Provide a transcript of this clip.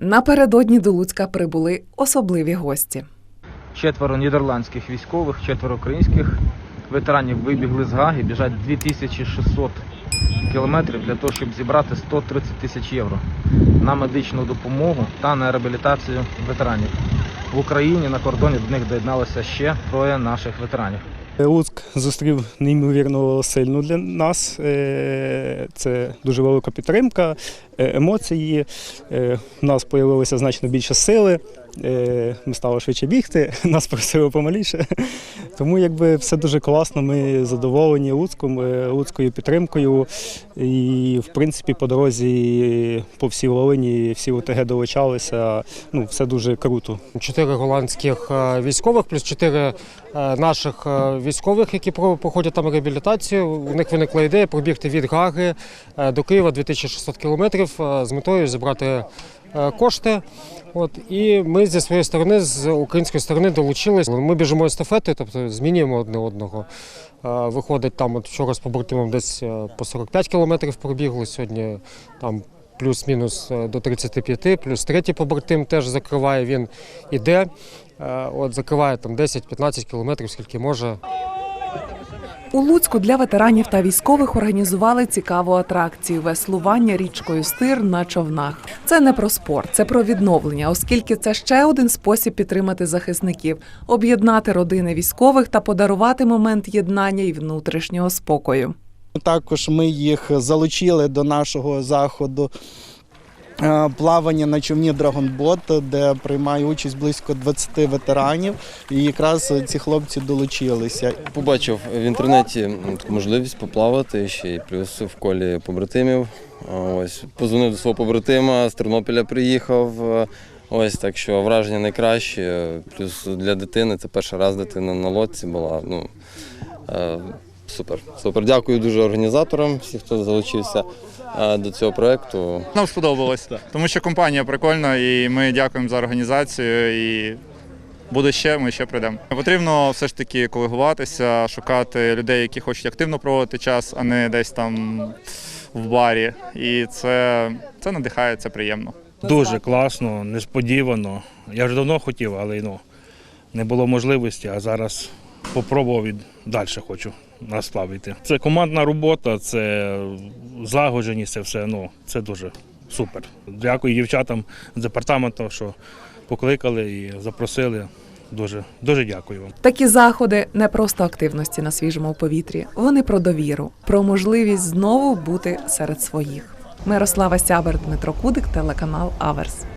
Напередодні до Луцька прибули особливі гості. четверо нідерландських військових, четверо українських ветеранів вибігли з Гаги, біжать 2600 кілометрів для того, щоб зібрати 130 тисяч євро на медичну допомогу та на реабілітацію ветеранів. В Україні на кордоні до них доєдналося ще троє наших ветеранів. Луцьк зустрів неймовірно сильно для нас. Е, Це дуже велика підтримка, е, емоції. Е, У нас з'явилося значно більше сили. Ми стали швидше бігти, нас просили помаліше. Тому якби все дуже класно. Ми задоволені Луцьком, е, Луцькою підтримкою. І в принципі по дорозі по всій Волині всі ОТГ долучалися. Ну, все дуже круто. чотири голландських е, військових, плюс чотири е, наших військових, які про- проходять там реабілітацію. У них виникла ідея пробігти від Гаги до Києва 2600 кілометрів з метою зібрати кошти. От і ми зі своєї сторони, з української сторони, долучились. Ми біжимо естафетою, тобто змінюємо одне одного. Е, Виходить там, от вчора з побратимом десь е, по 45 кілометрів пробігли. Сьогодні там плюс-мінус е, до 35, плюс третій побратим теж закриває. Він іде, е, от закриває там 10-15 кілометрів, скільки може. У Луцьку для ветеранів та військових організували цікаву атракцію веслування річкою Стир на човнах. Це не про спорт, це про відновлення, оскільки це ще один спосіб підтримати захисників, об'єднати родини військових та подарувати момент єднання і внутрішнього спокою. Також ми їх залучили до нашого заходу плавання на човні Драгонбот, де приймає участь близько 20 ветеранів. І якраз ці хлопці долучилися. Побачив в інтернеті можливість поплавати ще й плюс в колі побратимів. Ось позвонив до свого побратима, з Тернопіля приїхав. Ось так що враження найкраще. Плюс для дитини це перший раз дитина на лодці була. Ну е, супер. Супер. Дякую дуже організаторам, всім, хто залучився е, до цього проекту. Нам сподобалось, тому що компанія прикольна, і ми дякуємо за організацію. І буде ще, ми ще прийдемо. Потрібно все ж таки колегуватися, шукати людей, які хочуть активно проводити час, а не десь там в барі. І це, це надихає, це приємно. Дуже класно, несподівано. Я вже давно хотів, але ну, не було можливості, а зараз попробував і далі хочу на сплав йти. Це командна робота, це злагодженість, це все. Ну, це дуже супер. Дякую дівчатам з департаменту, що покликали і запросили. Дуже, дуже дякую вам. Такі заходи не просто активності на свіжому повітрі. Вони про довіру, про можливість знову бути серед своїх. Мирослава Сябер, Дмитро Кудик, телеканал Аверс.